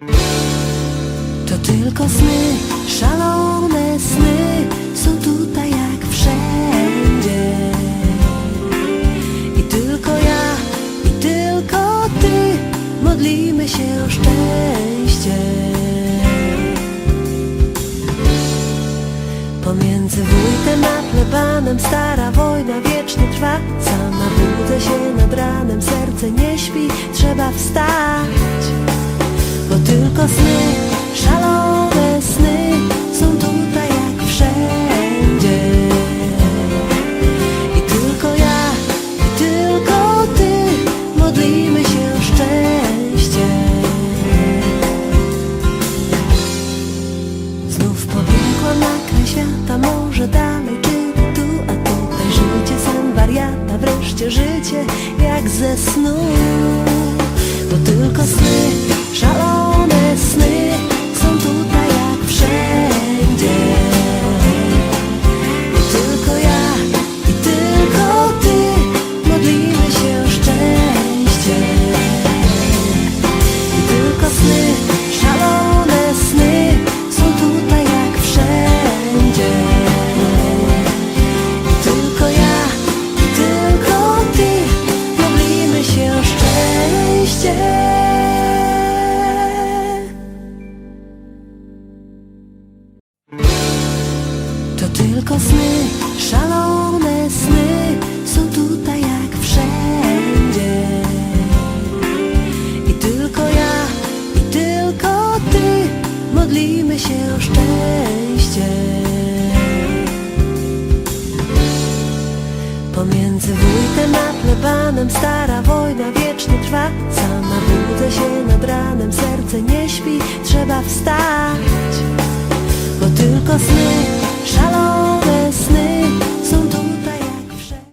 To tylko sny, szalone sny są tutaj jak wszędzie. I tylko ja, i tylko ty modlimy się o szczęście. Pomiędzy wójtem a plebanem stara wojna wiecznie trwa Sama budzę się nad ranem, serce nie śpi, trzeba wstać tylko sny, szalone sny są tutaj jak wszędzie I tylko ja, i tylko ty modlimy się o szczęście Znów pobiegłam na kraj świata, może dalej, czy tu, a tutaj życie sen wariata, wreszcie życie jak ze snu. Bo tylko sny, szalone tylko sny, szalone sny są tutaj jak wszędzie. I tylko ja, i tylko ty modlimy się o szczęście. Pomiędzy wójtem a plebanem stara wojna wiecznie trwa Sama budzę się nad ranem, serce nie śpi, trzeba wstać Bo tylko sny,